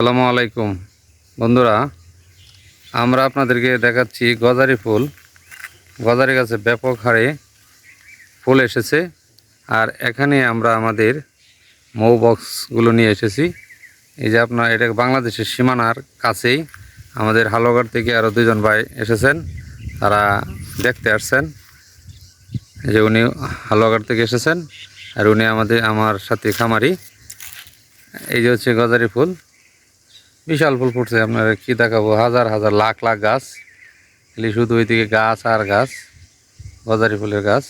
আসসালামু আলাইকুম। বন্ধুরা, আমরা আপনাদেরকে দেখাচ্ছি গজারি ফুল। গজারি গাছে ব্যাপক হারে ফুল এসেছে আর এখানে আমরা আমাদের মৌ বক্সগুলো নিয়ে এসেছি। এই যে আপনার, এটা বাংলাদেশের সীমানার কাছেই আমাদের হালুয়াঘাট থেকে আরও দুজন ভাই এসেছেন। তারা দেখতে আসছেন। এই যে উনি হালুয়াঘাট থেকে এসেছেন আর উনি আমাদের, আমার সাথে খামারি। এই যে হচ্ছে গজারি ফুল। বিশাল ফুল ফুটছে, আপনারা কি দেখাবো? হাজার হাজার, লাখ লাখ গাছ। খালি শুধু ওইদিকে গাছ আর গাছ, গজারি ফুলের গাছ।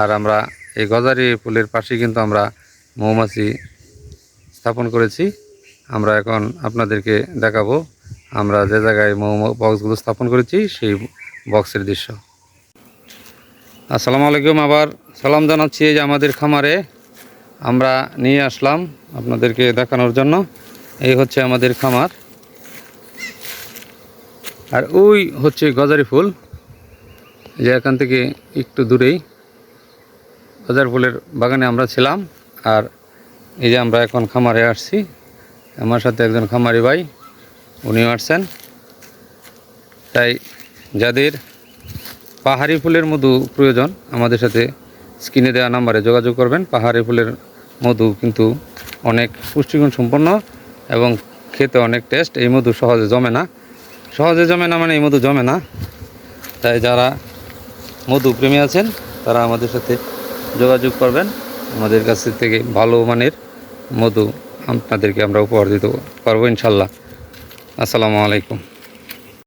আর আমরা এই গজারি ফুলের পাশে কিন্তু আমরা মৌমাছি স্থাপন করেছি। আমরা এখন আপনাদেরকে দেখাবো, আমরা যে জায়গায় মৌ, বক্সগুলো স্থাপন করেছি, সেই বক্সের দৃশ্য। আসসালামু আলাইকুম, আবার সালাম জানাচ্ছি যে আমাদের খামারে। আমরা নিয়ে আসলাম আপনাদেরকে দেখানোর জন্য। এই হচ্ছে আমাদের খামার। আর ওই হচ্ছে গজারি ফুল। যে এখান থেকে একটু দূরেই গজারি ফুলের বাগানে আমরা ছিলাম। আর এই যে আমরা এখন খামারে আসছি। আমার সাথে একজন খামারি ভাই, উনিও আসছেন। তাই যাদের পাহাড়ি ফুলের মধু প্রয়োজন, আমাদের সাথে স্ক্রিনে দেওয়া নাম্বারে যোগাযোগ করবেন। পাহাড়ি ফুলের মধু কিন্তু অনেক পুষ্টিগুণ সম্পন্ন। এবং খেতে অনেক টেস্ট এই মধু সহজে জমে না। সহজে জমে না মানে এই মধু জমে না। তাই যারা মধু প্রেমী আছেন, তারা আমাদের সাথে যোগাযোগ করবেন। আমাদের কাছ থেকে ভালো মানের মধু আপনাদেরকে আমরা উপহার দিতে পারব ইনশাল্লাহ। আসসালামু আলাইকুম।